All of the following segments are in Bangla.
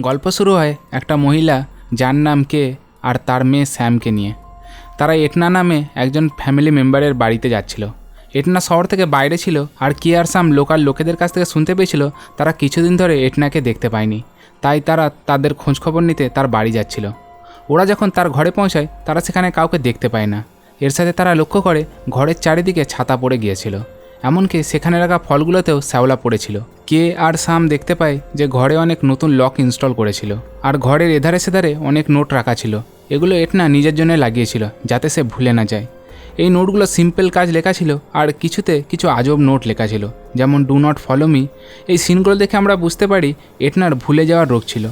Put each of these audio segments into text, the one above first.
গল্প শুরু হয় একটা মহিলা যার নাম কে আর তার মেয়ে শ্যামকে নিয়ে। তারা এটনা নামে একজন ফ্যামিলি মেম্বারের বাড়িতে যাচ্ছিল। এটনা শহর থেকে বাইরে ছিল আর কে আর সাম লোকাল লোকেদের কাছ থেকে শুনতে পেয়েছিল, তারা কিছুদিন ধরে এটনাকে দেখতে পায়নি। তাই তারা তাদের খোঁজখবর নিতে তার বাড়ি যাচ্ছিল। ওরা যখন তার ঘরে পৌঁছায়, তারা সেখানে কাউকে দেখতে পায় না। এর সাথে তারা লক্ষ্য করে, ঘরের চারিদিকে ছাতা পড়ে গিয়েছিল। এমনকি সেখানে রাখা ফলগুলোতেও শ্যাওলা পড়েছিল। কে আর সাম দেখতে পায় যে ঘরে অনেক নতুন লক ইনস্টল করেছিল, আর ঘরের এধারে সেধারে অনেক নোট রাখা ছিল। এগুলো এটনা নিজের জন্য লাগিয়েছিল, যাতে সে ভুলে না যায়। এই নোটগুলো সিম্পল কাজ লেখা ছিল, আর কিছুতে কিছু আজব নোট লেখা ছিল, যেমন ডু নট ফলো মি এই সিনগুলো দেখে আমরা বুঝতে পারি এটনার ভুলে যাওয়ার রোগ ছিল।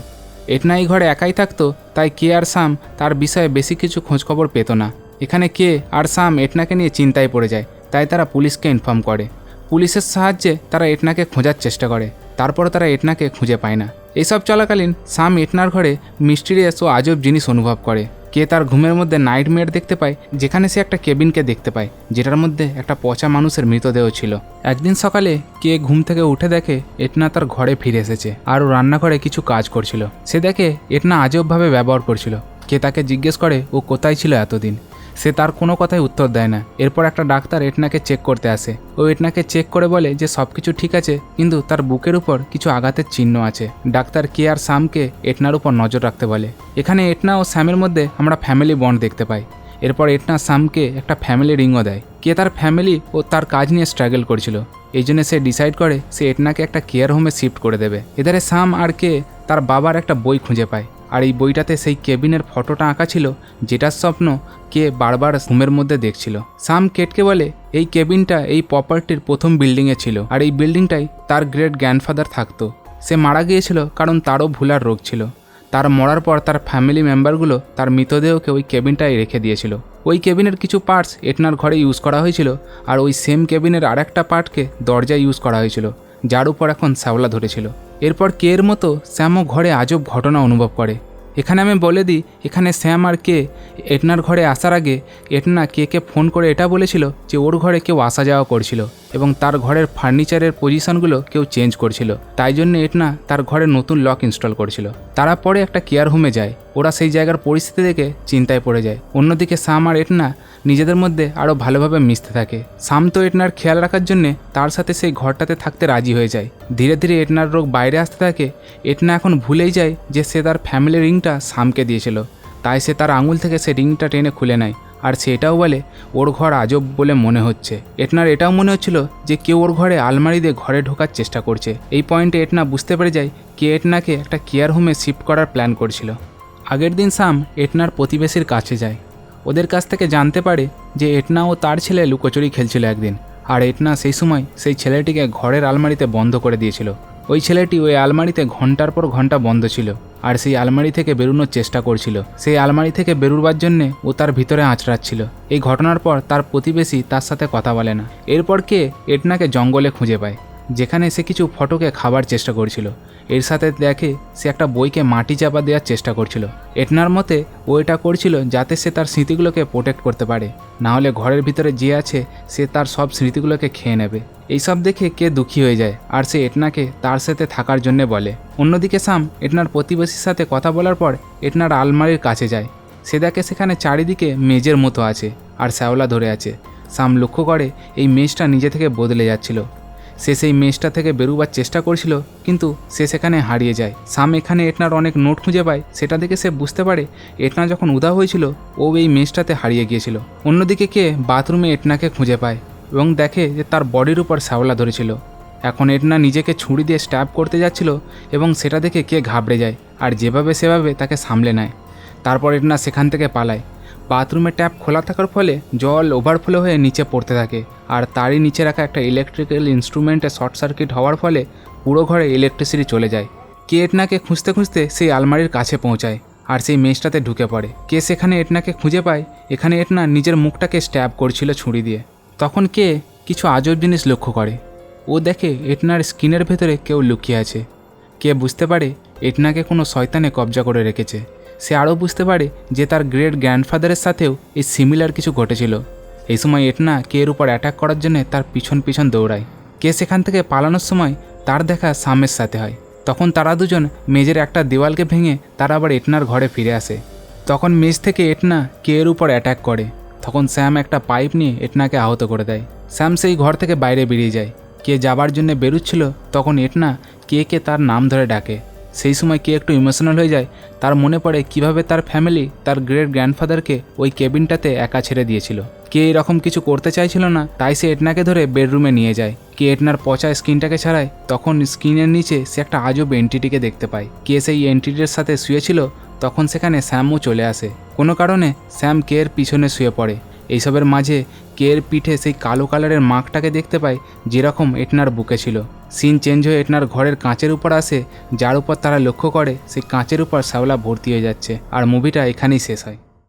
এটনা এই ঘরে একাই থাকতো, তাই কে আর সাম তার বিষয়ে বেশি কিছু খোঁজখবর পেত না। এখানে কে আর সাম এটনাকে নিয়ে চিন্তায় পড়ে যায়। তাই তারা পুলিশকে ইনফর্ম করে। পুলিশের সাহায্যে তারা এটনাকে খোঁজার চেষ্টা করে। তারপর তারা এটনাকে খুঁজে পায় না। এসব চলাকালীন সাম এটনার ঘরে মিস্টিরিয়াস ও আজব জিনিস অনুভব করে। কে তার ঘুমের মধ্যে নাইটমেয়ার দেখতে পায়, যেখানে সে একটা কেবিনকে দেখতে পায়, যেটার মধ্যে একটা পচা মানুষের মৃতদেহ ছিল। একদিন সকালে কে ঘুম থেকে উঠে দেখে এটনা তার ঘরে ফিরে এসেছে আর ও রান্নাঘরে কিছু কাজ করছিল। সে দেখে এটনা আজবভাবে ব্যবহার করছিল। কে তাকে জিজ্ঞেস করে ও কোথায় ছিল এতদিন। সে তার কোনো কথাই উত্তর দেয় না। এরপর একটা ডাক্তার এটনাকে চেক করতে আসে। ও এটনাকে চেক করে বলে যে সব কিছু ঠিক আছে, কিন্তু তার বুকের উপর কিছু আঘাতের চিহ্ন আছে। ডাক্তার কে আর সামকে এটনার উপর নজর রাখতে বলে। এখানে এটনা ও স্যামের মধ্যে আমরা ফ্যামিলি বন্ড দেখতে পাই। এরপর এটনা সামকে একটা ফ্যামিলি রিংও দেয়। কে তার ফ্যামিলি ও তার কাজ নিয়ে স্ট্রাগল করছিল। এই জন্য সে ডিসাইড করে, সে এটনাকে একটা কেয়ার হোমে শিফট করে দেবে। এধারে সাম আর কে তার বাবার একটা বই খুঁজে পায়। আর এই বইটাতে সেই কেবিনের ফটোটা আঁকা ছিল, যেটার স্বপ্ন কে বারবার ঘুমের মধ্যে দেখছিল। সাম কেটকে বলে, এই কেবিনটা এই প্রপার্টির প্রথম বিল্ডিংয়ে ছিল, আর এই বিল্ডিংটাই তার গ্রেট গ্র্যান্ডফাদার থাকতো। সে মারা গিয়েছিল কারণ তারও ভুলার রোগ ছিল। তার মরার পর তার ফ্যামিলি মেম্বারগুলো তার মৃতদেহকে ওই কেবিনটায় রেখে দিয়েছিল। ওই কেবিনের কিছু পার্টস এটনার ঘরে ইউজ করা হয়েছিল, আর ওই সেম কেবিনের আরেকটা পার্টকে দরজায় ইউজ করা হয়েছিল। যার উপর এখন শ্যাওলা ধরেছিল। এরপর কে এর মতো শ্যামও ঘরে আজব ঘটনা অনুভব করে। এখানে আমি বলে দিই, এখানে শ্যাম আর কে, এটনার ঘরে আসার আগে এটনা কে কে ফোন করে এটা বলেছিল যে ওর ঘরে কেউ আসা যাওয়া করছিল। এবং তার ঘরের ফার্নিচারের পজিশনগুলো কেউ চেঞ্জ করছিল। তাই জন্য এটনা তার ঘরে নতুন লক ইনস্টল করছিল। তারা পরে একটা কেয়ার হোমে যায়। ওরা সেই জায়গার পরিস্থিতি দেখে চিন্তায় পড়ে যায়। অন্যদিকে সাম আর এটনা নিজেদের মধ্যে আরও ভালোভাবে মিশতে থাকে। সাম তো এটনার খেয়াল রাখার জন্যে তার সাথে সেই ঘরটাতে থাকতে রাজি হয়ে যায়। ধীরে ধীরে এটনার রোগ বাইরে আসতে থাকে। এটনা এখন ভুলেই যায় যে সে তার ফ্যামিলি রিংটা সামকে দিয়েছিল। তাই সে তার আঙুল থেকে সে রিংটা টেনে খুলে নেয়। আর সে এটাও বলে, ওর ঘর আজব বলে মনে হচ্ছে। এটনার এটাও মনে হচ্ছিল যে কেউ ওর ঘরে আলমারি দিয়ে ঘরে ঢোকার চেষ্টা করছে। এই পয়েন্টে এটনা বুঝতে পেরে যায় কে এটনাকে একটা কেয়ার হোমে শিফট করার প্ল্যান করছিল। আগের দিন সাম এটনার প্রতিবেশীর কাছে যায়। ওদের কাছ থেকে জানতে পারে যে এটনা ও তার ছেলে লুকোচুরি খেলছিল একদিন। আর এটনা সেই সময় সেই ছেলেটিকে ঘরের আলমারিতে বন্ধ করে দিয়েছিল। ওই ছেলেটি ওই আলমারিতে ঘণ্টার পর ঘণ্টা বন্ধ ছিল, আর সেই আলমারি থেকে বেরোনোর চেষ্টা করছিল। সেই আলমারি থেকে বেরোবার জন্যে ও তার ভিতরে আঁচড়াচ্ছিল। এই ঘটনার পর তার প্রতিবেশী তার সাথে কথা বলে না। এরপর কে এটনাকে জঙ্গলে খুঁজে পায়, যেখানে সে কিছু ফটোকে খাবার চেষ্টা করছিল। এর সাথে দেখে সে একটা বইকে মাটি চাপা দেওয়ার চেষ্টা করছিল। এটনার মতে ও এটা করছিল যাতে সে তার স্মৃতিগুলোকে প্রোটেক্ট করতে পারে। না হলে ঘরের ভিতরে যে আছে সে তার সব স্মৃতিগুলোকে খেয়ে নেবে। এইসব দেখে কে দুঃখী হয়ে যায়, আর সে এটনাকে তার সাথে থাকার জন্যে বলে। অন্যদিকে সাম, এটনার প্রতিবেশীর সাথে কথা বলার পর এটনার আলমারির কাছে যায়। সে দেখে সেখানে চারিদিকে মেজের মতো আছে, আর শ্যাওলা ধরে আছে। সাম লক্ষ্য করে এই মেজটা নিজে থেকে বদলে যাচ্ছিল। সে সেই মেজটা থেকে বেরোবার চেষ্টা করছিল, কিন্তু সে সেখানে হারিয়ে যায়। সাম এখানে এটনার অনেক নোট খুঁজে পায়, সেটা দেখে সে বুঝতে পারে এটনা যখন উদা হয়েছিল, ও এই মেজটাতে হারিয়ে গিয়েছিল। অন্যদিকে কে বাথরুমে এটনাকে খুঁজে পায়। এবং দেখে যে তার বডির উপর শ্যাওলা ধরেছিল। এখন এটনা নিজেকে ছুরি দিয়ে স্ট্যাব করতে যাচ্ছিল এবং সেটা দেখে কে ঘাবড়ে যায় আর যেভাবে সেভাবে তাকে সামলে নেয়। তারপর এটনা সেখান থেকে পালায়। বাথরুমের ট্যাপ খোলা থাকার ফলে জল ওভারফ্লো হয়ে নিচে পড়তে থাকে আর তারই নিচে রাখা একটা ইলেকট্রিক্যাল ইনস্ট্রুমেন্টে শর্ট সার্কিট হওয়ার ফলে পুরো ঘরে ইলেকট্রিসিটি চলে যায়। কে এটনাকে খুঁজতে খুঁজতে সেই আলমারির কাছে পৌঁছায় আর সেই মেজটাতে ঢুকে পড়ে। কে সেখানে এটনাকে খুঁজে পায়, এখানে এটনা নিজের মুখটাকে স্ট্যাব করছিল ছুরি দিয়ে। তখন কে কিছু আজব জিনিস লক্ষ্য করে। ও দেখে এটনার স্কিনের ভেতরে কেউ লুকিয়ে আছে। কে বুঝতে পারে এটনাকে কোনো শয়তানে কবজা করে রেখেছে। সে আরও বুঝতে পারে যে তার গ্রেট গ্র্যান্ডফাদারের সাথেও এই সিমিলার কিছু ঘটেছিল। এই সময় এটনা কে এর উপর অ্যাটাক করার জন্য তার পিছন পিছন দৌড়ায়। কে সেখান থেকে পালানোর সময় তার দেখা সামের সাথে হয়। তখন তারা দুজন মেজের একটা দেওয়ালকে ভেঙে তারা আবার এটনার ঘরে ফিরে আসে। তখন মেজ থেকে এটনা কে এর উপর অ্যাটাক করে। তখন স্যাম একটা পাইপ নিয়ে এটনাকে আহত করে দেয়। স্যাম সেই ঘর থেকে বাইরে বেরিয়ে যায়। কে যাবার জন্য বেরুচ্ছিল, তখন এটনা কে কে তার নাম ধরে ডাকে। সেই সময় কে একটু ইমোশনাল হয়ে যায়, তার মনে পড়ে কীভাবে তার ফ্যামিলি তার গ্রেট গ্র্যান্ডফাদারকে ওই কেবিনটাতে একা ছেড়ে দিয়েছিল। কে এরকম কিছু করতে চাইছিল না, তাই সে এটনাকে ধরে বেডরুমে নিয়ে যায়। কে এটনার পচা স্কিনটাকে ছাড়ায়, তখন স্ক্রিনের নিচে সে একটা আজব এন্টিটিকে দেখতে পায়। কে সেই এন্টিটির সাথে শুয়েছিল তখন সেখানে শ্যামও চলে আসে। কোনো কারণে শ্যাম কেয়ের পিছনে শুয়ে পড়ে। এইসবের মাঝে কেয়ের পিঠে সেই কালো কালারের মাকটাকে দেখতে পায়, যেরকম এটনার বুকে ছিল। সিন চেঞ্জ হয়ে এটনার ঘরের কাঁচের উপর আসে, যার উপর তারা লক্ষ্য করে সেই কাঁচের উপর শ্যাওলা ভর্তি হয়ে যাচ্ছে, আর মুভিটা এখানেই শেষ হয়।